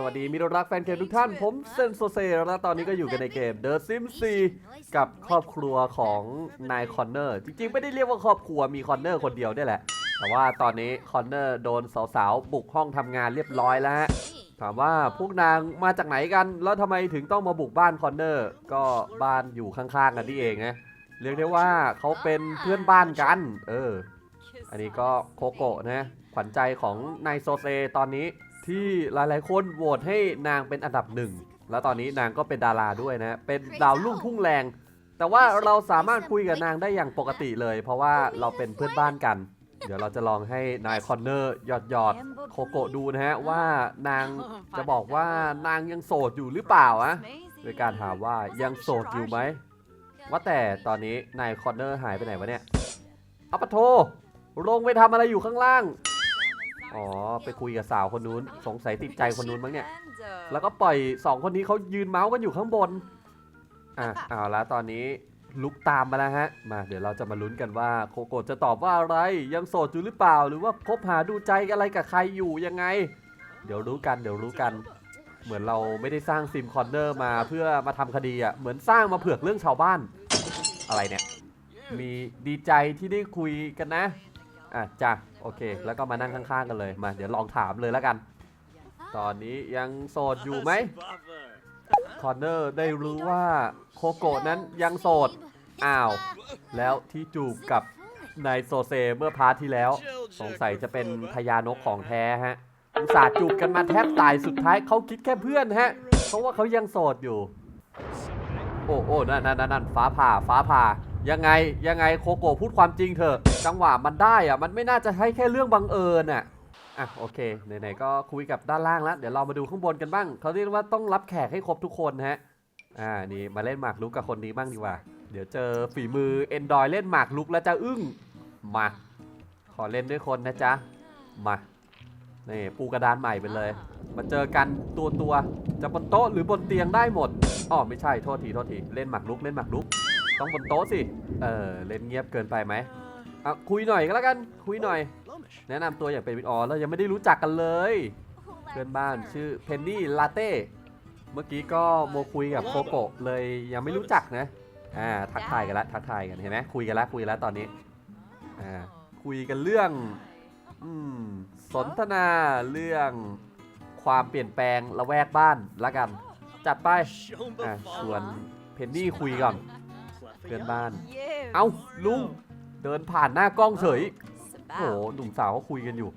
สวัสดีมิตรรักแฟนเกมทุกท่าน ผมเซนโซเซและตอนนี้ก็อยู่กันในเกม The Sims 4 กับครอบครัวของนายคอนเนอร์จริงๆ ไม่ได้เรียกว่าครอบครัวมีคอนเนอร์คนเดียวได้แหละ แต่ว่าตอนนี้คอนเนอร์โดนสาวๆ บุกห้องทำงานเรียบร้อยแล้วฮะถามว่าพวกนางมาจากไหนกัน แล้วทำไมถึงต้องมาบุกบ้านคอนเนอร์ ก็บ้านอยู่ข้างๆกันนี่เองนะเรียกได้ว่าเขาเป็นเพื่อนบ้านกัน เออ อันนี้ก็โคโกะนะขวัญใจของนายโซเซตอนนี้ ที่หลายๆ คนโหวตให้นางเป็นอันดับหนึ่ง แล้วตอนนี้นางก็เป็นดาราด้วยนะ เป็นดาวรุ่งพุ่งแรง แต่ว่าเราสามารถคุยกับนางได้อย่างปกติเลย เพราะว่าเราเป็นเพื่อนบ้านกัน เดี๋ยวเราจะลองให้นายคอนเนอร์หยอดหยอดโคโกะดูนะฮะว่านางจะบอกว่านางยังโสดอยู่หรือเปล่าอะโดยการถามว่ายังโสดอยู่ไหมว่าแต่ตอนนี้นายคอนเนอร์หายไปไหนวะเนี่ยอัปะโทลงไปทำอะไรอยู่ข้างล่าง อ๋อ ไปคุยกับสาวคนนู้น สงสัยติดใจคนนู้นมั้งเนี่ย แล้วก็ปล่อยสองคนนี้เขายืนเมาส์กันอยู่ข้างบน อะเอาละตอนนี้ลุกตามมาแล้วฮะ มาเดี๋ยวเราจะมาลุ้นกันว่าโคโกะจะตอบว่าอะไร ยังโสดอยู่หรือเปล่า หรือว่าคบหาดูใจอะไรกับใครอยู่ยังไง เดี๋ยวรู้กัน เดี๋ยวรู้กัน เหมือนเราไม่ได้สร้างซิมคอนเนอร์มาเพื่อมาทำคดีอะ เหมือนสร้างมาเผือกเรื่องชาวบ้าน อะไรเนี่ย มีดีใจที่ได้คุยกันนะ อะจ้ะโอเค แล้วก็มานั่งข้างๆกันเลยมา เดี๋ยวลองถามเลยแล้วกัน ตอนนี้ยังโสดอยู่ไหมคอนเนอร์ได้รู้ว่าโคโกะนั้นยังโสดอ้าว แล้วที่จูบกับนายโซเซเมื่อพาร์ทที่แล้ว สงสัยจะเป็นพญานกของแท้ฮะอุตส่าห์จูบกันมาแทบตายสุดท้ายเขาคิดแค่เพื่อนฮะ เพราะว่าเขายังโสดอยู่ โอ้โอ้นั่นนั่นนั่นฟ้าผ่าฟ้าผ่า ยังไงยังไงโคโกะพูดความจริงเถอะจังหวะมันได้อะมันไม่น่าจะใช่แค่เรื่องบังเอิญอะอะโอเคไหนๆก็คุยกับด้านล่างแล้ว เดี๋ยวเรามาดูข้างบนกันบ้างเขาเรียกว่าต้องรับแขกให้ครบทุกคนฮะอ่านี่มาเล่นหมากรุกกับคนนี้บ้างดีกว่า เดี๋ยวเจอฝีมือเอนดอยเล่นหมากรุกแล้วจะอึ้งมา ขอเล่นด้วยคนนะจ๊ะมานี่ปูกระดานใหม่ไปเลย มาเจอกันตัวตัวจะบนโต๊ะหรือบนเตียงได้หมดอ๋อไม่ใช่โทษทีโทษทีเล่นหมากรุกเล่นหมากรุก ต้องบนโต๊ะสิเออเล่นเงียบเกินไปไหม อะคุยหน่อยก็แล้วกันคุยหน่อย แนะนำตัวอย่างเป็นวินออเรายังไม่ได้รู้จักกันเลย เพื่อนบ้านชื่อเพนนี่ลาเต้เมื่อกี้ก็โมคุยกับโคโกะเลยยังไม่รู้จักนะอ่าทักทายกันละทักทายกันเห็นไหมคุยกันละคุยกันละตอนนี้อ่าคุยกันเรื่องอืมสนทนาเรื่องความเปลี่ยนแปลงละแวกบ้านละกัน จัดไปอ่าชวนเพนนี่คุยก่อนเพื่อนบ้าน เอ้าลุง เดินผ่านหน้ากล้องเฉยโอ้โหหนุ่มสาวเขาคุยกันอยู่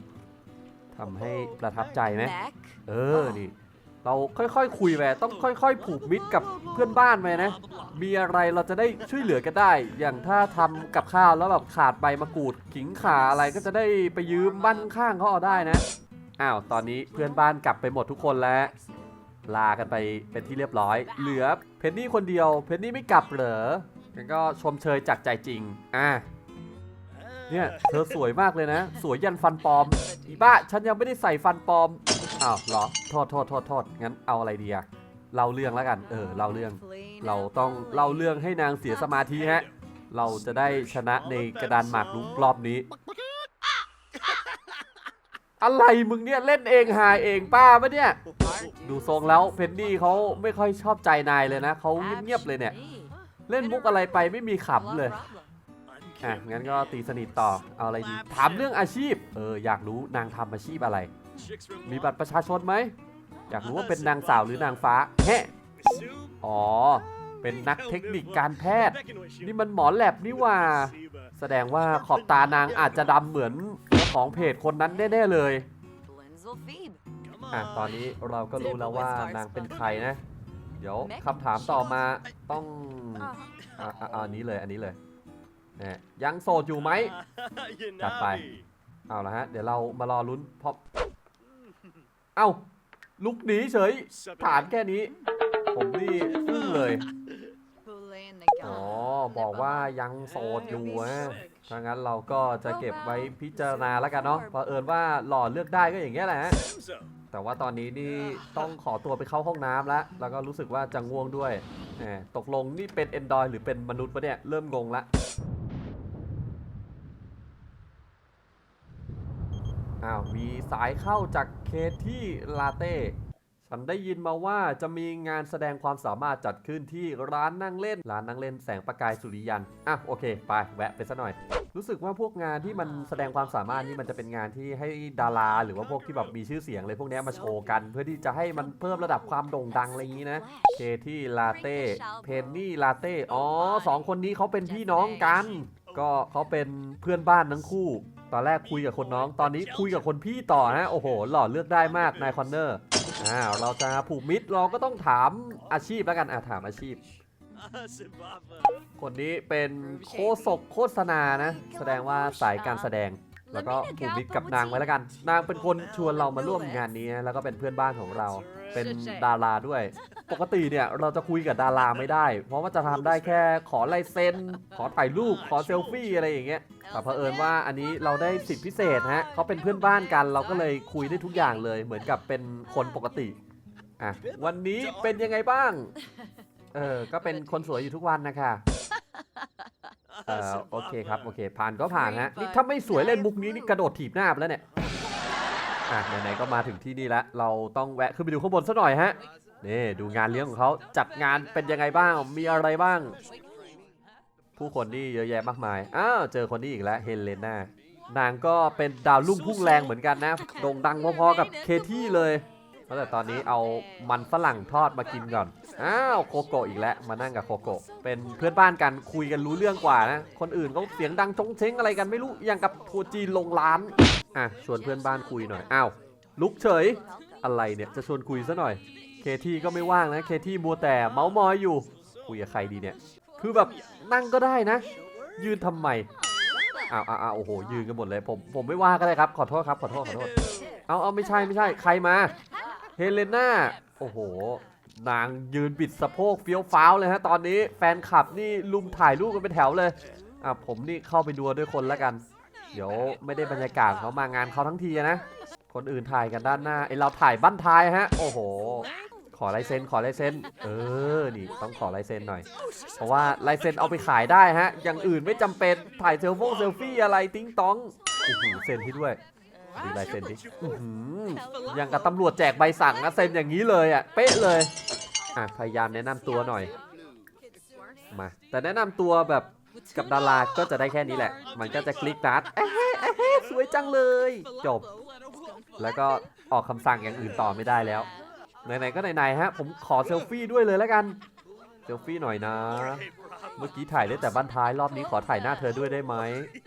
ทำให้ประทับใจไหมเออนี่เราค่อยๆคุยไปต้องค่อย ๆ ผูกมิตรกับเพื่อนบ้านไปนะ มีอะไรเราจะได้ช่วยเหลือกันได้ อย่างถ้าทำกับข้าวแล้วแบบขาดใบมะกรูดขิงขาอะไรก็จะได้ไปยืมบ้านข้างเขาเอาได้นะ อ้าวตอนนี้เพื่อนบ้านกลับไปหมดทุกคนแล้ว ลากันไปเป็นที่เรียบร้อย เหลือเพนนี่คนเดียว เพนนี่ไม่กลับเหรองั้นก็ชมเชยจากใจจริง อะ เนี่ยเธอสวยมากเลยนะ สวยยันฟันปลอมอีบ้าฉันยังไม่ได้ใส่ฟันปลอมอ้าวเหรอโทษโทษโทษโทษงั้นเอาอะไรดีอะเล่าเรื่องแล้วกัน เออเล่าเรื่อง เราต้องเล่าเรื่องให้นางเสียสมาธิฮะ เราจะได้ชนะในกระดานหมากรุกรอบนี้ อะไรมึงเนี่ยเล่นเองหายเองป้าปะเนี่ย ดูทรงแล้วเพนนี่เขาไม่ค่อยชอบใจนายเลยนะเขาเงียบๆเลยเนี่ย เล่นมุกอะไรไปไม่มีขำเลย อะงั้นก็ตีสนิทต่อเอาอะไรดีถามเรื่องอาชีพเอออยากรู้นางทำอาชีพอะไร มีบัตรประชาชนไหมอยากรู้ว่าเป็นนางสาวหรือนางฟ้าแฮะอ๋อ เป็นนักเทคนิคการแพทย์ นี่มันหมอแลบนี่ว่า แสดงว่าขอบตานางอาจจะดำเหมือนของเพจคนนั้นแน่ๆเลยอะตอนนี้เราก็รู้แล้วว่านางเป็นใครนะ เดี๋ยวคำถามต่อมาต้องอะอะอันนี้เลยอันนี้เลย นี่ยยังโสดอยู่ไหม จัดไป เอาละฮะ เดี๋ยวเรามารอลุ้นเพราะเอ้า ลุกหนีเฉยฐานแค่นี้ ผมนี่อึ้งเลย อ๋อ บอกว่ายังโสดอยู่นะถ้างั้นเราก็จะเก็บไว้พิจารณาแล้วกันเนาะเพราะเอิญว่าหล่อเลือกได้ก็อย่างเงี้ยแหละฮะแต่ว่าตอนนี้นี่ต้องขอตัวไปเข้าห้องน้ำแล้ว แล้วก็รู้สึกว่าจะง่วงด้วยแหมตกลงนี่เป็น Android หรือเป็นมนุษย์ปะเนี่ย เริ่มงงละ อ้าวมีสายเข้าจากเคที่ลาเต้ฉฉันได้ยินมาว่าจะมีงานแสดงความสามารถจัดขึ้นที่ร้านนั่งเล่น ร้านนั่งเล่นแสงประกายสุริยัน อะโอเค ไปแวะไปซะหน่อย รู้สึกว่าพวกงานที่มันแสดงความสามารถนี่มันจะเป็นงานที่ให้ดารา หรือว่าพวกที่แบบมีชื่อเสียงเลยพวกเนี้ยมาโชว์กัน เพื่อที่จะให้มันเพิ่มระดับความโด่งดังอะไรอย่างนี้นะ เคที่ลาเต้ เพนนี่ลาเต้ อ๋อสองคนนี้เขาเป็นพี่น้องกัน ก็เขาเป็นเพื่อนบ้านทั้งคู่ ตอนแรกคุยกับคนน้อง ตอนนี้คุยกับคนพี่ต่อฮะ โอ้โห หล่อเลือกได้มาก นายคอนเนอร์ อ่า เราจะผูกมิตรเราก็ต้องถามอาชีพแล้วกัน อ่าถามอาชีพ คนนี้เป็นโคศกโฆษณานะ แสดงว่าสายการแสดง แล้วก็ผูกมิตรกับนางไว้แล้วกัน นางเป็นคนชวนเรามาร่วมงานนี้นะแล้วก็เป็นเพื่อนบ้านของเรา เป็นดาราด้วย ปกติเนี่ยเราจะคุยกับดาราไม่ได้ เพราะว่าจะทำได้แค่ขอลายเซ็น ขอถ่ายรูป ขอเซลฟี่อะไรอย่างเงี้ย แต่เผอิญว่าอันนี้เราได้สิทธิพิเศษฮะเขาเป็นเพื่อนบ้านกัน เราก็เลยคุยได้ทุกอย่างเลย เหมือนกับเป็นคนปกติ อะ วันนี้เป็นยังไงบ้าง เออ ก็เป็นคนสวยอยู่ทุกวันนะคะ เออโอเคครับโอเค ผ่านก็ผ่านฮะนี่ถ้าไม่สวยเล่นมุกนี้นี่กระโดดถีบหน้าไปแล้วเนี่ยอะไหนๆก็มาถึงที่นี่แล้วเราต้องแวะขึ้นไปดูข้างบนสักหน่อยฮะนี่ดูงานเลี้ยงของเขาจัดงานเป็นยังไงบ้างมีอะไรบ้าง ผู้คนนี่เยอะแยะมากมายอ้าวเจอคนนี้อีกแล้วเฮเลน่านางก็เป็นดาวรุ่งพุ่งแรงเหมือนกันนะโด่งดังพอๆกับเคที่เลย แต่ตอนนี้เอามันฝรั่งทอดมากินก่อน อ้าวโคโกะอีกแล้ว มานั่งกับโคโกะ เป็นเพื่อนบ้านกันคุยกันรู้เรื่องกว่านะ คนอื่นเขาเสียงดังจงเช้งอะไรกันไม่รู้ อย่างกับทัวร์จีนลงร้าน อะชวนเพื่อนบ้านคุยหน่อย อ้าวลุกเฉย อะไรเนี่ยจะชวนคุยซะหน่อย เคที่ก็ไม่ว่างนะ เคที่มัวแต่เมาส์มอยอยู่ คุยกับใครดีเนี่ย คือแบบนั่งก็ได้นะ ยืนทำไมอ้าวอ้าวอ้าวโอ้โห ยืนกันหมดเลย ผม ผมไม่ว่าก็ได้ครับ ขอโทษครับ ขอโทษ ขอโทษ เอาเอาไม่ใช่ ไม่ใช่ ใครมา เฮเลน่าโอ้โห นางยืนบิดสะโพกเฟี้ยวฟ้าวเลยฮะ ตอนนี้แฟนคลับนี่ลุมถ่ายรูปกันเป็นแถวเลย อะผมนี่เข้าไปดูด้วยคนแล้วกัน เดี๋ยวไม่ได้บรรยากาศเขามางานเขาทั้งทีอะนะ คนอื่นถ่ายกันด้านหน้าไอเราถ่ายบั้นท้ายฮะ โอ้โห ขอลายเซ็นขอลายเซ็นเออ นี่ต้องขอลายเซ็นหน่อย เพราะว่าลายเซ็นเอาไปขายได้ฮะ อย่างอื่นไม่จำเป็นถ่ายเซลฟงเซลฟี่อะไรติ้งต้องโอ้โหเซ็นให้ด้วย ดูลายเซ็นดิอื้อหืออย่างกับตำรวจแจกใบสั่งนะเซ็นอย่างนี้เลยอะ เป๊ะเลย อะ พยายามแนะนำตัวหน่อย มา แต่แนะนำตัวแบบกับดาราก็จะได้แค่นี้แหละ มันก็จะคลิกนัดเอ๊ะเอ๊ะเอ๊ะสวยจังเลย จบ แล้วก็ออกคำสั่งอย่างอื่นต่อไม่ได้แล้ว ไหนๆก็ไหนๆฮะ ผมขอเซลฟี่ด้วยเลยแล้วกัน เซลฟี่หน่อยนะ เมื่อกี้ถ่ายได้แต่บ้านท้ายรอบนี้ขอถ่ายหน้าเธอด้วยได้ไหม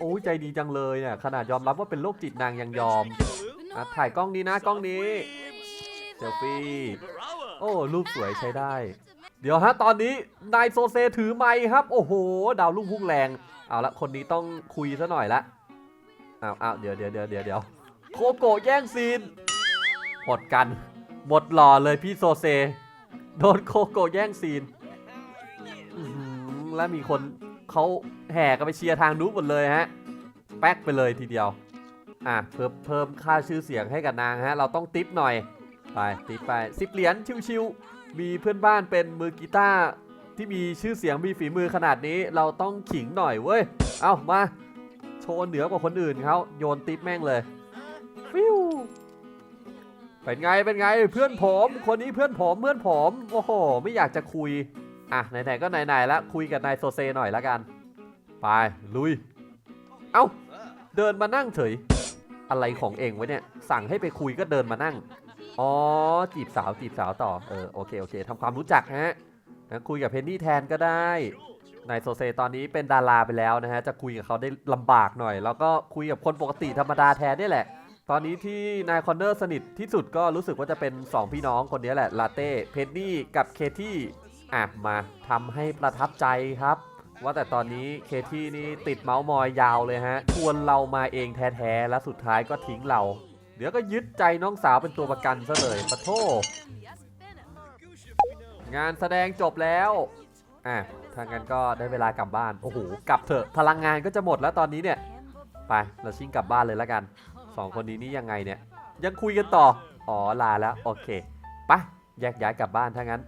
โอ้ใจดีจังเลยเนี่ยขนาดยอมรับว่าเป็นโรคจิตนางยังยอมอะถ่ายกล้องนี้นะกล้องนี้เซลฟี่โอ้รูปสวยใช้ได้ เดี๋ยวฮะตอนนี้นายโซเซถือไมค์ครับ โอ้โห ดาวรุ่งพุ่งแรงเอาละคนนี้ต้องคุยซะหน่อยละอ้าวอ้าวเดี๋ยวเดี๋ยวเดี๋ยวเดี๋ยวเดี๋ยวโคโกะแย่งซีนหมดกันหมดหล่อเลยพี่โซเซ โดนโคโกะแย่งซีน แล้วมีคนเขาแห่กันไปเชียร์ทางนู้นหมดเลยฮะ แป๊กไปเลยทีเดียว อะเพิ่มเพิ่มค่าชื่อเสียงให้กับนางฮะ เราต้องติปหน่อย ไปติปไปสิบเหรียญชิวๆ มีเพื่อนบ้านเป็นมือกีตาร์ที่มีชื่อเสียงมีฝีมือขนาดนี้เราต้องขิงหน่อยเว้ย เอามา โชว์เหนือกว่าคนอื่นเขาโยนติปแม่งเลยฟิวเป็นไงเป็นไงเพื่อนผม คนนี้เพื่อนผมเพื่อนผมโอ้โห ไม่อยากจะคุย อะไหนๆก็ไหนๆแล้วคุยกับนายโซเซหน่อยละกัน ไปลุย เอ้าเดินมานั่งเฉย อะไรของเองวะเนี่ย สั่งให้ไปคุยก็เดินมานั่ง อ๋อจีบสาวจีบสาวต่อ เออโอเคโอเคทำความรู้จักฮะงั้นคุยกับเพนนี่แทนก็ได้นายโซเซตอนนี้เป็นดาราไปแล้วนะฮะ จะคุยกับเขาได้ลำบากหน่อย แล้วก็คุยกับคนปกติธรรมดาแทนนี่แหละ ตอนนี้ที่นายคอนเนอร์สนิทที่สุดก็รู้สึกว่าจะเป็น 2 พี่น้องคนนี้แหละ ลาเต้ เพนนี่กับเคที่ อะมาทำให้ประทับใจครับ ว่าแต่ตอนนี้เคที่นี่ติดเมาส์มอยยาวเลยฮะชวนเรามาเองแท้ๆแล้วสุดท้ายก็ทิ้งเรา เดี๋ยวก็ยึดใจน้องสาวเป็นตัวประกันซะเลยปะโทงานแสดงจบแล้วอะทางกันก็ได้เวลากลับบ้าน โอ้โห กลับเถอะ พลังงานก็จะหมดแล้วตอนนี้เนี่ย ไป เราชิ่งกลับบ้านเลยแล้วกันสองคนนี้นี่ยังไงเนี่ย ยังคุยกันต่อ อ๋อ ลาแล้ว โอเค ไป แยกย้ายกลับบ้านถ้างั้น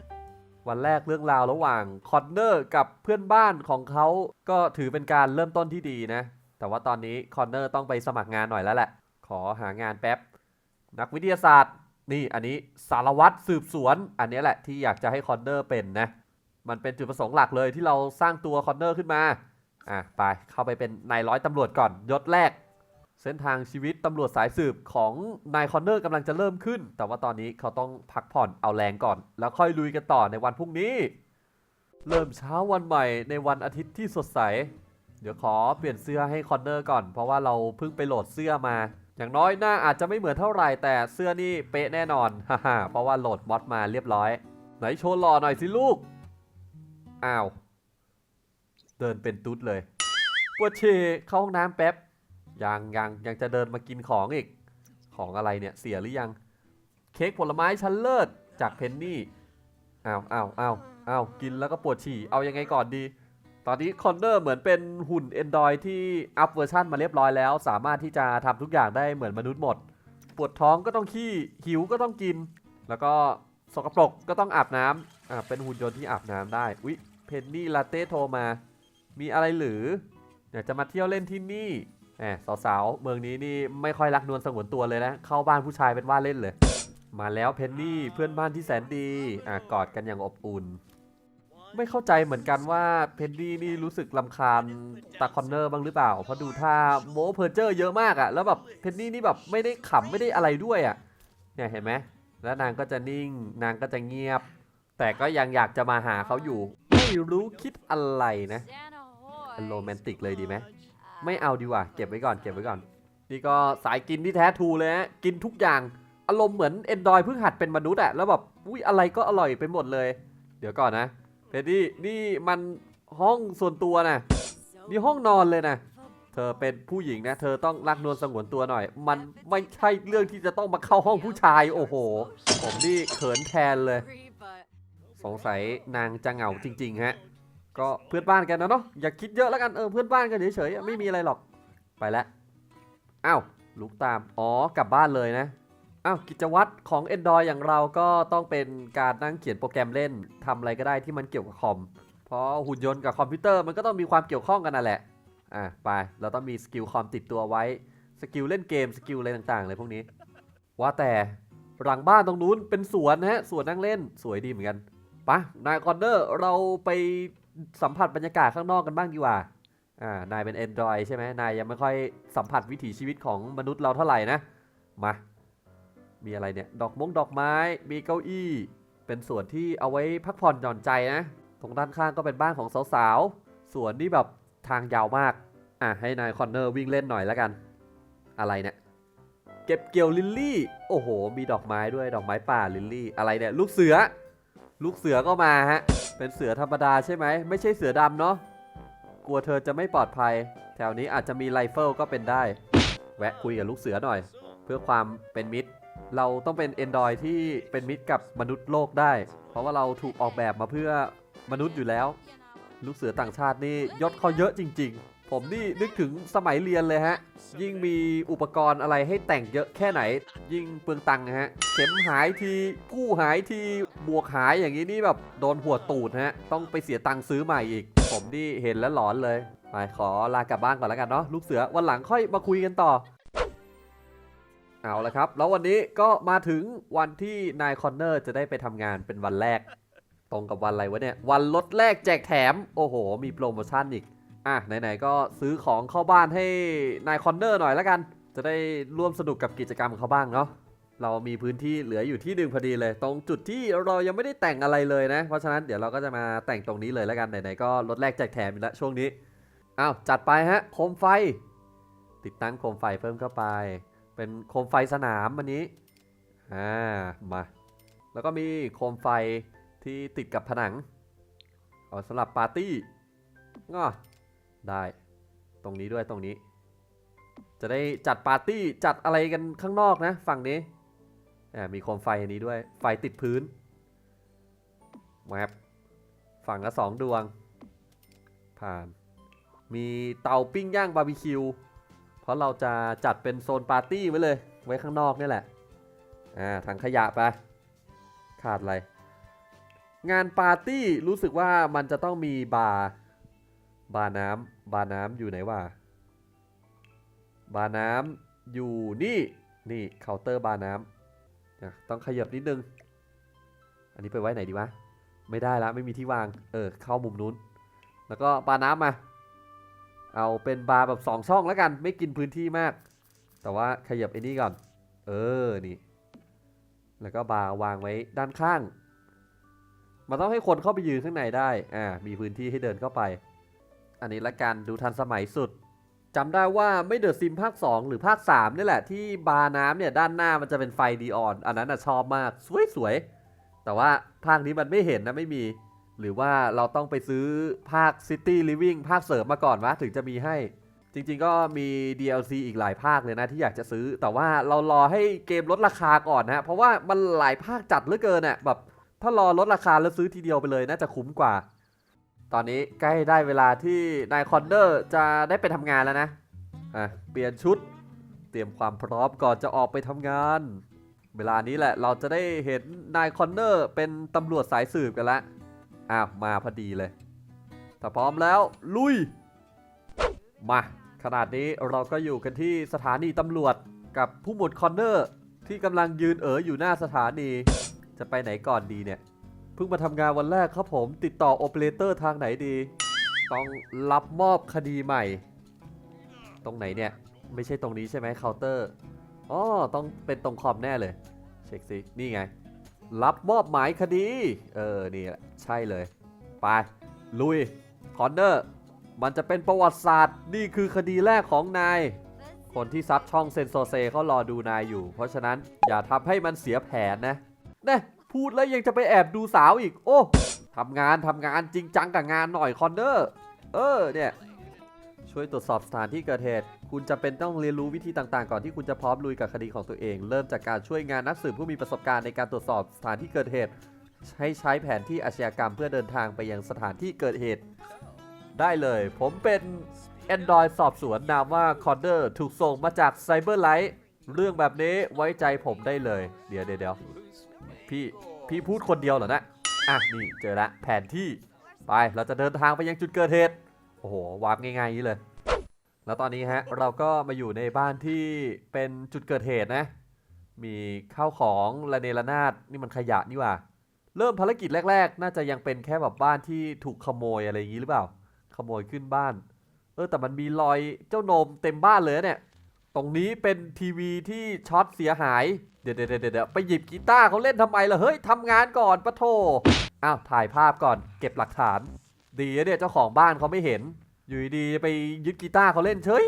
วันแรกเรื่องราวระหว่างคอนเนอร์กับเพื่อนบ้านของเขาก็ถือเป็นการเริ่มต้นที่ดีนะ แต่ว่าตอนนี้คอนเนอร์ต้องไปสมัครงานหน่อยแล้วแหละ ขอหางานแป๊บ นักวิทยาศาสตร์ นี่อันนี้สารวัตรสืบสวน อันนี้แหละที่อยากจะให้คอนเนอร์เป็นนะ มันเป็นจุดประสงค์หลักเลยที่เราสร้างตัวคอนเนอร์ขึ้นมา อะไปเข้าไปเป็นนายร้อยตำรวจก่อนยศแรก เส้นทางชีวิตตำรวจสายสืบของนายคอนเนอร์กำลังจะเริ่มขึ้น แต่ว่าตอนนี้เขาต้องพักผ่อนเอาแรงก่อน แล้วค่อยลุยกันต่อในวันพรุ่งนี้ เริ่มเช้าวันใหม่ในวันอาทิตย์ที่สดใส เดี๋ยวขอเปลี่ยนเสื้อให้คอนเนอร์ก่อน เพราะว่าเราเพิ่งไปโหลดเสื้อมา อย่างน้อยหน้าอาจจะไม่เหมือนเท่าไหร่แต่เสื้อนี่เป๊ะแน่นอนฮ่าฮ่าเพราะว่าโหลดมอดมาเรียบร้อย ไหนโชว์หล่อหน่อยสิลูกอ้าวเดินเป็นตุ๊ดเลยปวดฉี่เข้าห้องน้ำแป๊บ ยังยังยังจะเดินมากินของอีก ของอะไรเนี่ยเสียหรือยัง เค้กผลไม้ชั้นเลิศจากเพนนี่อ้าวอ้าวอ้าวอ้าวกินแล้วก็ปวดฉี่ เอายังไงก่อนดี ตอนนี้คอนเนอร์เหมือนเป็นหุ่น Android ที่อัพเวอร์ชันมาเรียบร้อยแล้ว สามารถที่จะทำทุกอย่างได้เหมือนมนุษย์หมด ปวดท้องก็ต้องขี้ หิวก็ต้องกิน แล้วก็สกปรกก็ต้องอาบน้ำอ่าเป็นหุ่นยนต์ที่อาบน้ำได้อุ๊ยเพนนี่ลาเต้โทรมา มีอะไรหรืออยากจะมาเที่ยวเล่นที่นี่ แหมสาวๆเมืองนี้นี่ไม่ค่อยรักนวลสงวนตัวเลยนะ เข้าบ้านผู้ชายเป็นว่าเล่นเลย มาแล้วเพนนี่เพื่อนบ้านที่แสนดีอะกอดกันอย่างอบอุ่น ไม่เข้าใจเหมือนกันว่าเพนนี่นี่รู้สึกลำคาญตาคอนเนอร์บ้างหรือเปล่า เพราะดูท่าโมเพอร์เจอร์เยอะมากอะแล้วแบบเพนนี่นี่แบบไม่ได้ขำไม่ได้อะไรด้วยอะเนี่ยเห็นไหม แล้วนางก็จะนิ่ง นางก็จะเงียบ แต่ก็ยังอยากจะมาหาเขาอยู่ ไม่รู้คิดอะไรนะโรแมนติกเลยดีไหม ไม่เอาดีกว่า เก็บไว้ก่อนเก็บไว้ก่อน นี่ก็สายกินที่แท้ทรูเลยฮะกินทุกอย่างอารมณ์เหมือน Android เพิ่งหัดเป็นมนุษย์อะแล้วแบบอุ้ยอะไรก็อร่อยไปหมดเลย เดี๋ยวก่อนนะเพดดี้นี่มันห้องส่วนตัวนะนี่ห้องนอนเลยนะเธอเป็นผู้หญิงนะ เธอต้องรักนวลสงวนตัวหน่อย มันไม่ใช่เรื่องที่จะต้องมาเข้าห้องผู้ชายโอ้โห ผมนี่เขินแทนเลย สงสัยนางจะเหงาจริง ๆ ฮะ ก็เพื่อนบ้านกันนะเนาะอย่าคิดเยอะแล้วกันเออเพื่อนบ้านกันเฉยๆไม่มีอะไรหรอกไปแล้วอ้าวลุกตามอ๋อกลับบ้านเลยนะอ้าวกิจวัตรของ Android อย่างเราก็ต้องเป็นการนั่งเขียนโปรแกรมเล่นทำอะไรก็ได้ที่มันเกี่ยวกับคอมเพราะหุ่นยนต์กับคอมพิวเตอร์มันก็ต้องมีความเกี่ยวข้องกันนั่นแหละอะไปเราต้องมีสกิลคอมติดตัวไว้สกิลเล่นเกมสกิลอะไรต่างๆเลยพวกนี้ ว่าแต่หลังบ้านตรงนู้นเป็นสวนนะฮะสวนนั่งเล่นสวยดีเหมือนกันปะนายคอนเนอร์เราไป สัมผัสบรรยากาศข้างนอกกันบ้างดีกว่า อ่า นายเป็น Android ใช่ไหมนายยังไม่ค่อยสัมผัสวิถีชีวิตของมนุษย์เราเท่าไหร่นะ มา มีอะไรเนี่ย ดอกมงดอกไม้ มีเก้าอี้ เป็นส่วนที่เอาไว้พักผ่อนหย่อนใจนะ ตรงด้านข้างก็เป็นบ้านของสาวๆ ส่วนนี่แบบทางยาวมาก อะให้นายคอนเนอร์วิ่งเล่นหน่อยแล้วกัน อะไรเนี่ย เก็บเกี่ยวลิลลี่ โอ้โห มีดอกไม้ด้วย ดอกไม้ป่าลิลลี่ อะไรเนี่ย ลูกเสือ ลูกเสือก็มาฮะ เป็นเสือธรรมดาใช่ไหม ไม่ใช่เสือดำเนาะ กลัวเธอจะไม่ปลอดภัย แถวนี้อาจจะมีไรเฟิลก็เป็นได้ แวะคุยกับลูกเสือหน่อย เพื่อความเป็นมิตร เราต้องเป็น Android ที่เป็นมิตรกับมนุษย์โลกได้ เพราะว่าเราถูกออกแบบมาเพื่อมนุษย์อยู่แล้ว ลูกเสือต่างชาตินี่ยศเขาเยอะจริง ๆ ผมนี่นึกถึงสมัยเรียนเลยฮะ ยิ่งมีอุปกรณ์อะไรให้แต่งเยอะแค่ไหน ยิ่งเปลืองตังค์ฮะ เข็มหายทีผู้หายที บวกหายอย่างนี้นี่แบบโดนหัวตูดฮะ ต้องไปเสียตังค์ซื้อใหม่อีก ผมนี่เห็นแล้วหลอนเลย ไปขอลากลับบ้านก่อนแล้วกันเนาะลูกเสือวันหลังค่อยมาคุยกันต่อ เอาละครับ แล้ววันนี้ก็มาถึงวันที่นายคอนเนอร์จะได้ไปทำงานเป็นวันแรก ตรงกับวันอะไรวะเนี่ย วันลดแรกแจกแถม โอ้โห มีโปรโมชั่นอีก อะไหนๆก็ซื้อของเข้าบ้านให้นายคอนเนอร์หน่อยแล้วกัน จะได้ร่วมสนุกกับกิจกรรมของเขาบ้างเนาะ เรามีพื้นที่เหลืออยู่ที่หนึ่งพอดีเลย ตรงจุดที่เรายังไม่ได้แต่งอะไรเลยนะ เพราะฉะนั้นเดี๋ยวเราก็จะมาแต่งตรงนี้เลยแล้วกันไหนๆก็ลดแรกแจกแถมอีกแล้วช่วงนี้อ้าวจัดไปฮะโคมไฟ ติดตั้งโคมไฟเพิ่มเข้าไป เป็นโคมไฟสนามวันนี้อ่ามาแล้วก็มีโคมไฟที่ติดกับผนังเอาสำหรับปาร์ตี้ง้อได้ตรงนี้ด้วยตรงนี้ จะได้จัดปาร์ตี้จัดอะไรกันข้างนอกนะ ฝั่งนี้ อ่ามีโคมไฟอันนี้ด้วย ไฟติดพื้นแวบฝั่งละสองดวง ผ่าน มีเตาปิ้งย่างบาร์บีคิว เพราะเราจะจัดเป็นโซนปาร์ตี้ไว้เลย ไว้ข้างนอกนี่แหละ อ่าถังขยะไป ขาดอะไร งานปาร์ตี้รู้สึกว่ามันจะต้องมีบาร์ บาร์น้ำบาร์น้ำอยู่ไหนวะ บาร์น้ำอยู่นี่ นี่เคาน์เตอร์บาร์น้เดี๋ยวต้องขยับนิดนึง อันนี้ไปไว้ไหนดีวะ ไม่ได้ละไม่มีที่วาง เออ เข้ามุมนู้น แล้วก็ปาน้ำมา เอาเป็นบาร์แบบสองช่องแล้วกัน ไม่กินพื้นที่มาก แต่ว่าขยับไอ้นี่ก่อน เออ นี่ แล้วก็บาร์วางไว้ด้านข้าง มันต้องให้คนเข้าไปยืนข้างในได้ อ่า มีพื้นที่ให้เดินเข้าไป อันนี้ละกัน ดูทันสมัยสุด จำได้ว่าไม่เดอะซิมภาค 2 หรือภาค 3 นี่แหละที่บาร์น้ำเนี่ยด้านหน้ามันจะเป็นไฟดีออน อันนั้นน่ะชอบมาก สวยๆ แต่ว่าภาคนี้มันไม่เห็นนะไม่มี หรือว่าเราต้องไปซื้อภาค City Living ภาคเสริมมาก่อนวะถึงจะมีให้ จริงๆก็มี DLC อีกหลายภาคเลยนะที่อยากจะซื้อ แต่ว่าเรารอให้เกมลดราคาก่อนนะเพราะว่ามันหลายภาคจัดเหลือเกินอะแบบถ้ารอลดราคาแล้วซื้อทีเดียวไปเลยน่าจะคุ้มกว่า ตอนนี้ใกล้ได้เวลาที่นายคอนเนอร์จะได้ไปทำงานแล้วนะ อะ เปลี่ยนชุด เตรียมความพร้อมก่อนจะออกไปทำงาน เวลานี้แหละเราจะได้เห็นนายคอนเนอร์เป็นตำรวจสายสืบกันละ อ้าว มาพอดีเลย ถ้าพร้อมแล้วลุย มา ขนาดนี้เราก็อยู่กันที่สถานีตำรวจกับผู้หมวดคอนเนอร์ที่กำลังยืนเอ๋ออยู่หน้าสถานี จะไปไหนก่อนดีเนี่ย เพิ่งมาทำงานวันแรกครับผมติดต่อโอเปอเรเตอร์ทางไหนดี ต้องรับมอบคดีใหม่ ตรงไหนเนี่ย ไม่ใช่ตรงนี้ใช่ไหมเคาน์เตอร์อ๋อต้องเป็นตรงคอมแน่เลย เช็คสินี่ไง รับมอบหมายคดี เออ นี่แหละ ใช่เลย ไป ลุย คอนเนอร์ มันจะเป็นประวัติศาสตร์ นี่คือคดีแรกของนาย คนที่ซับช่องเซนโซเซเขารอดูนายอยู่ เพราะฉะนั้นอย่าทำให้มันเสียแผนนะเน่ พูดแล้วยังจะไปแอบดูสาวอีก โอ้ทำงานทำงานจริงจังกับงานหน่อยคอนเนอร์ เออเนี่ย ช่วยตรวจสอบสถานที่เกิดเหตุ คุณจะเป็นต้องเรียนรู้วิธีต่างๆ ก่อนที่คุณจะพร้อมลุยกับคดีของตัวเอง เริ่มจากการช่วยงานนักสืบผู้มีประสบการณ์ในการตรวจสอบสถานที่เกิดเหตุ ให้ใช้แผนที่อาชญากรรมเพื่อเดินทางไปยังสถานที่เกิดเหตุ ได้เลย ผมเป็น Android สอบสวนนามว่าคอนเนอร์ถูกส่งมาจากไซเบอร์ไลท์เรื่องแบบนี้ไว้ใจผมได้เลย เดี๋ยวเดี๋ยว พี่พี่พูดคนเดียวเหรอนะอะนี่เจอละแผนที่ไปเราจะเดินทางไปยังจุดเกิดเหตุโอ้โหวาร์ปง่ายๆอย่างนี้เลย แล้วตอนนี้ฮะเราก็มาอยู่ในบ้านที่เป็นจุดเกิดเหตุนะ มีข้าวของระเนระนาดนี่มันขยะนี่ว่า เริ่มภารกิจแรก ๆ น่าจะยังเป็นแค่แบบบ้านที่ถูกขโมยอะไรอย่างนี้หรือเปล่า ขโมยขึ้นบ้าน เออแต่มันมีรอยเจ้าโนมเต็มบ้านเลยเนี่ย ตรงนี้เป็นทีวีที่ช็อตเสียหาย ดี๋ยวเดี๋ยวเดี๋ยวไปหยิบกีตาร์เขาเล่นทำไมล่ะเฮ้ยทำงานก่อนปะโทอ้าวถ่ายภาพก่อนเก็บหลักฐาน ดีนะเนี่ยเจ้าของบ้านเขาไม่เห็น อยู่ดีไปยึดกีตาร์เขาเล่นเฉย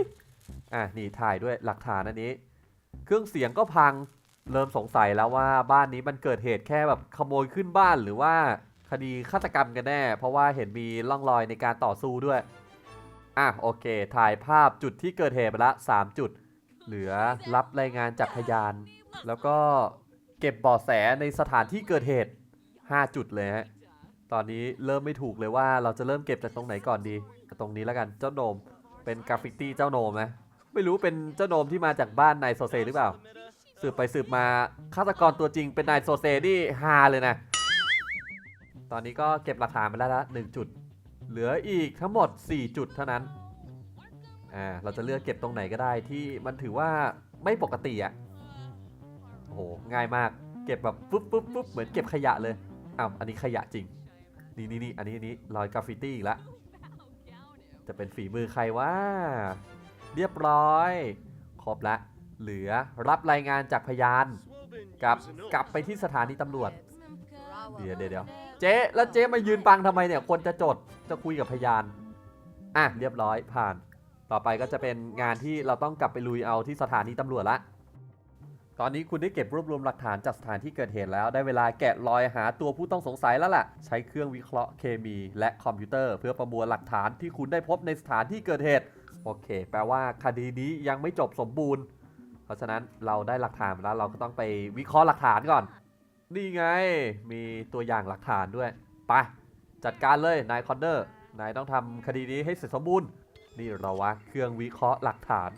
อะนี่ถ่ายด้วยหลักฐานอันนี้ เครื่องเสียงก็พังเริ่มสงสัยแล้วว่าบ้านนี้มันเกิดเหตุแค่แบบขโมยขึ้นบ้านหรือว่าคดีฆาตกรรมกันแน่ เพราะว่าเห็นมีร่องรอยในการต่อสู้ด้วยอะโอเค ถ่ายภาพจุดที่เกิดเหตุไปละ3จุด เหลือรับรายงานจากพยาน แล้วก็เก็บเบาะแสในสถานที่เกิดเหตุ 5 จุดเลยฮะ ตอนนี้เริ่มไม่ถูกเลยว่าเราจะเริ่มเก็บจากตรงไหนก่อนดีตรงนี้แล้วกันเจ้าโนมเป็นกราฟฟิตี้เจ้าโนมนะไม่รู้เป็นเจ้าโนมที่มาจากบ้านนายโซเซหรือเปล่า สืบไปสืบมาฆาตกรตัวจริงเป็นนายโซเซนี่ฮาเลยนะ ตอนนี้ก็เก็บหลักฐานมาแล้วละหนึ่งจุด เหลืออีกทั้งหมด 4 จุดเท่านั้นอ่าเราจะเลือกเก็บตรงไหนก็ได้ที่มันถือว่าไม่ปกติอะ่ะ หง่ายมาก เก็บแบบปุ๊บปุ๊บปุ๊บเหมือนเก็บขยะเลยอ้าวอันนี้ขยะจริง นี่นี่นี่อันนี้อันนี้รอยกราฟฟิตี้อีกแล้วจะเป็นฝีมือใครวะเรียบร้อย ครบละ เหลือรับรายงานจากพยานกับกลับไปที่สถานีตำรวจเดี๋ยวเดี๋ยวเดี๋ยวเจ๊แล้วเจ๊มายืนฟังทำไมเนี่ยคนจะจดจะคุยกับพยาน อะเรียบร้อยผ่าน ต่อไปก็จะเป็นงานที่เราต้องกลับไปลุยเอาที่สถานีตำรวจละ ตอนนี้คุณได้เก็บรวบรวมหลักฐานจากสถานที่เกิดเหตุแล้ว ได้เวลาแกะรอยหาตัวผู้ต้องสงสัยแล้วล่ะ ใช้เครื่องวิเคราะห์เคมีและคอมพิวเตอร์ เพื่อประมวลหลักฐานที่คุณได้พบในสถานที่เกิดเหตุ โอเค แปลว่าคดีนี้ยังไม่จบสมบูรณ์ เพราะฉะนั้นเราได้หลักฐานมาแล้วเราก็ต้องไปวิเคราะห์หลักฐานก่อน นี่ไง มีตัวอย่างหลักฐานด้วยไปจัดการเลยนายคอนเนอร์นายต้องทำคดีนี้ให้เสร็จสมบูรณ์นี่เราวะเครื่องวิเคราะห์หลักฐาน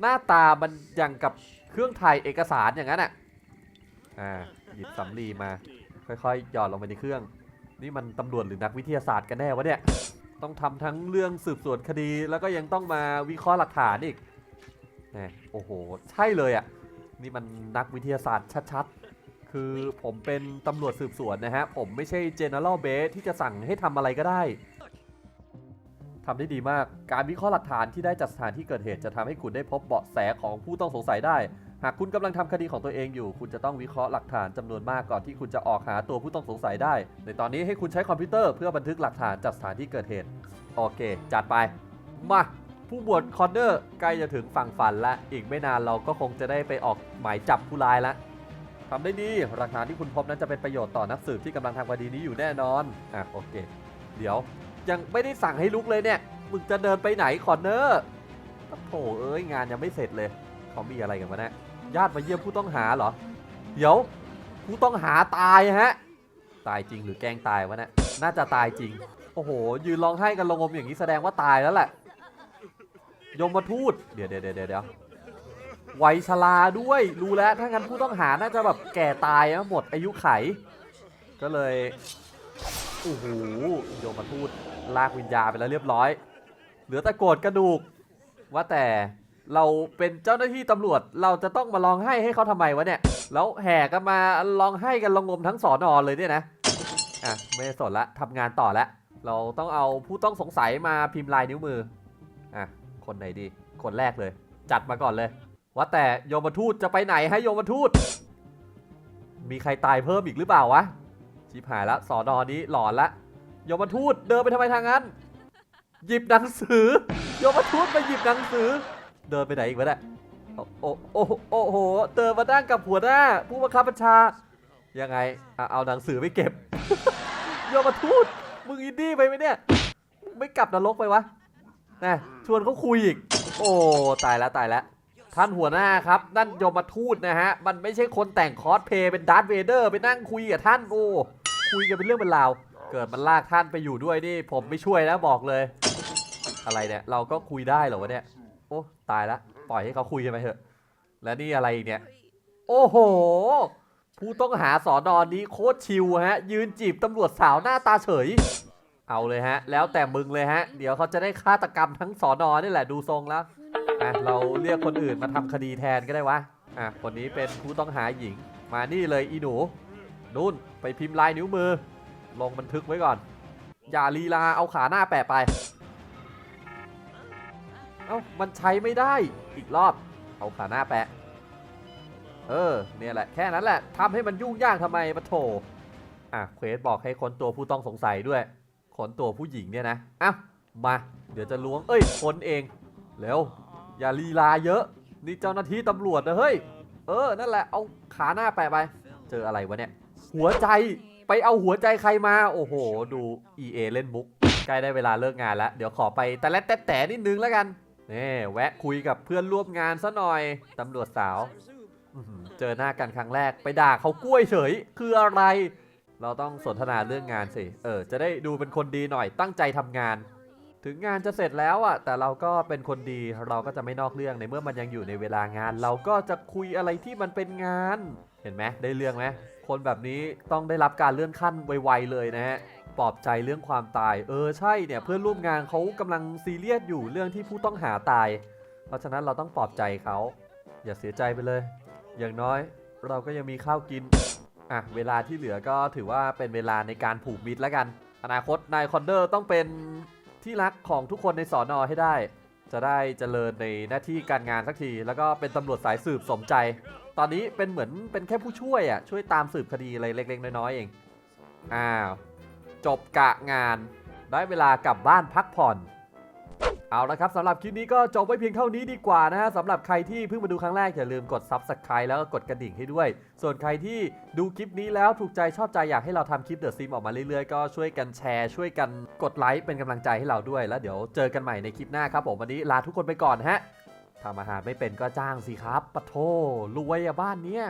หน้าตามันอย่างกับ เครื่องถ่ายเอกสารอย่างนั้นอะอ่าหยิบสำลีมา ค่อยๆหย่อนลงไปในเครื่อง นี่มันตำรวจหรือนักวิทยาศาสตร์กันแน่วะเนี่ย ต้องทำทั้งเรื่องสืบสวนคดี แล้วก็ยังต้องมาวิเคราะห์หลักฐานอีกแหมโอ้โห ใช่เลยอะ นี่มันนักวิทยาศาสตร์ชัดๆ คือผมเป็นตำรวจสืบสวนนะฮะ ผมไม่ใช่ General b a s ที่จะสั่งให้ทำอะไรก็ได้ ทำได้ดีมาก การวิเคราะห์หลักฐานที่ได้จากสถานที่เกิดเหตุจะทำให้คุณได้พบเบาะแสของผู้ต้องสงสัยได้ หากคุณกำลังทำคดีของตัวเองอยู่ คุณจะต้องวิเคราะห์หลักฐานจำนวนมากก่อนที่คุณจะออกหาตัวผู้ต้องสงสัยได้ ในตอนนี้ให้คุณใช้คอมพิวเตอร์เพื่อบันทึกหลักฐานจากสถานที่เกิดเหตุ โอเค จัดไป มาผู้บวชคอนเนอร์ใกล้จะถึงฝั่งฝันแล้วอีกไม่นานเราก็คงจะได้ไปออกหมายจับผู้ร้ายแล้วทำได้ดีหลักฐานที่คุณพบนั้นจะเป็นประโยชน์ต่อนักสืบที่กำลังทำคดีนี้อยู่แน่นอนอะโอเค เดี๋ยว ยังไม่ได้สั่งให้ลุกเลยเนี่ย มึงจะเดินไปไหนคอนเนอร์โถเอ้ยงานยังไม่เสร็จเลย เขามีอะไรกันวะเนี่ยญาติมาเยี่ยมผู้ต้องหาเหรอ เดี๋ยวผู้ต้องหาตายฮะ ตายจริงหรือแกล้งตายวะเนี่ย น่าจะตายจริง โอ้โห ยืนร้องไห้กันระงมอย่างนี้แสดงว่าตายแล้วแหละ ยมมาทูตเดี๋ยวเดี๋ยวเดี๋ยวเดี๋ยววัยชราด้วย รู้แล้ว ถ้างั้นผู้ต้องหาน่าจะแบบแก่ตายหมดอายุไข ก็เลย โอ้โหโยมทูตลากวิญญาณไปแล้วเรียบร้อย เหลือแต่โกรธกระดูก ว่าแต่เราเป็นเจ้าหน้าที่ตำรวจ เราจะต้องมาร้องไห้ให้เขาทำไมวะเนี่ย แล้วแห่กันมาร้องไห้กันระงมทั้งสอนอเลยเนี่ยนะ อะไม่สนละทำงานต่อล้วเราต้องเอาผู้ต้องสงสัยมาพิมพ์ลายนิ้วมือ อะ คนไหนดี คนแรกเลย จัดมาก่อนเลย ว่าแต่โยมทูตจะไปไหนให้โยมทูต มีใครตายเพิ่มอีกหรือเปล่าวะ ชิบหายละสอนอนี้หลอนละโยมทูตเดินไปทำไมทางนั้น หยิบหนังสือโยมทูตไปหยิบหนังสือ เดินไปไหนอีกวะเนี่ยโอ้โอ้โอ้โหเดินมานั่งกับหัวหน้า ผู้บังคับบัญชา ยังไงเอาหนังสือไปเก็บโยมทูตมึงอินดี้ไปไหมเนี่ยไม่กลับนรกไปวะนะชวนเขาคุยอีก โอ้ตายแล้วตายแล้วท่านหัวหน้าครับนั่นโยมทูตนะฮะ มันไม่ใช่คนแต่งคอสเพย์เป็นดาร์ธเวเดอร์ไปนั่งคุยกับท่านโอ้ คุยกันเป็นเรื่องเป็นราว เกิดมันลากท่านไปอยู่ด้วยนี่ผมไม่ช่วยแล้วบอกเลย อะไรเนี่ยเราก็คุยได้เหรอวะเนี่ย โอ้ตายละปล่อยให้เขาคุยกันไปเถอะ แล้วนี่อะไรอีกเนี่ย โอ้โห ผู้ต้องหาสอนอนนี้โคตรชิวฮะ ยืนจีบตำรวจสาวหน้าตาเฉย เอาเลยฮะ แล้วแต่มึงเลยฮะ เดี๋ยวเขาจะได้ฆาตกรรมทั้งสอนอนี่แหละดูทรงแล้วอะเราเรียกคนอื่นมาทำคดีแทนก็ได้วะอะคนนี้เป็นผู้ต้องหาหญิง มานี่เลยอีหนู นู่นไปพิมพ์ลายนิ้วมือ ลงบันทึกไว้ก่อน อย่าลีลาเอาขาหน้าแปะไป เอ้ามันใช้ไม่ได้อีกรอบ เอาขาหน้าแปะ เออเนี่ยแหละแค่นั้นแหละทำให้มันยุ่งยากทำไมปะโถอะเควสบอกให้ค้นตัวผู้ต้องสงสัยด้วยค้นตัวผู้หญิงเนี่ยนะอ้าวมา เดี๋ยวจะล้วงเอ้ยค้นเองเร็วอย่าลีลาเยอะ นี่เจ้าหน้าที่ตำรวจนะเฮ้ย เออ นั่นแหละ เอาขาหน้าแปะไป เจออะไรวะเนี่ย หัวใจไปเอาหัวใจใครมา โอ้โห ดู EA เล่นมุก ใกล้ได้เวลาเลิกงานแล้ว เดี๋ยวขอไปแต่ละแต่แต่นิดนึงแล้วกันนี่แวะคุยกับเพื่อนร่วมงานซะหน่อยตำรวจสาวเจอหน้ากันครั้งแรกไปด่าเขากล้วยเฉย คืออะไร เราต้องสนทนาเรื่องงานสิ เออ จะได้ดูเป็นคนดีหน่อยตั้งใจทำงาน ถึงงานจะเสร็จแล้วอะ แต่เราก็เป็นคนดีเราก็จะไม่นอกเรื่องในเมื่อมันยังอยู่ในเวลางาน เราก็จะคุยอะไรที่มันเป็นงาน เห็นไหมได้เรื่องไหมคนแบบนี้ต้องได้รับการเลื่อนขั้นไวๆเลยนะฮะปลอบใจเรื่องความตาย เออใช่เนี่ยเพื่อนร่วมงานเขากำลังซีเรียสอยู่เรื่องที่ผู้ต้องหาตาย เพราะฉะนั้นเราต้องปลอบใจเขา อย่าเสียใจไปเลย อย่างน้อยเราก็ยังมีข้าวกินอะเวลาที่เหลือก็ถือว่าเป็นเวลาในการผูกมิตรแล้วกัน อนาคตนายคอนเดอร์ต้องเป็นที่รักของทุกคนในสอนอให้ได้ จะได้เจริญในหน้าที่การงานสักที แล้วก็เป็นตำรวจสายสืบสมใจ ตอนนี้เป็นเหมือนเป็นแค่ผู้ช่วยอะช่วยตามสืบคดีอะไรเล็ก ๆ น้อยๆเองอ้าวจบกะงานได้เวลากลับบ้านพักผ่อน เอาละครับสำหรับคลิปนี้ก็จบไว้เพียงเท่านี้ดีกว่านะฮะสำหรับใครที่เพิ่งมาดูครั้งแรกอย่าลืมกด Subscribe แล้วก็กดกระดิ่งให้ด้วย ส่วนใครที่ดูคลิปนี้แล้วถูกใจชอบใจอยากให้เราทำคลิปเดอะซิมออกมาเรื่อยๆ ก็ช่วยกันแชร์ช่วยกันกดไลค์เป็นกำลังใจให้เราด้วย แล้วเดี๋ยวเจอกันใหม่ในคลิปหน้าครับผมวันนี้ลาทุกคนไปก่อนฮะทำอาหารไม่เป็นก็จ้างสิครับปะโทรวยอะบ้านเนี้ย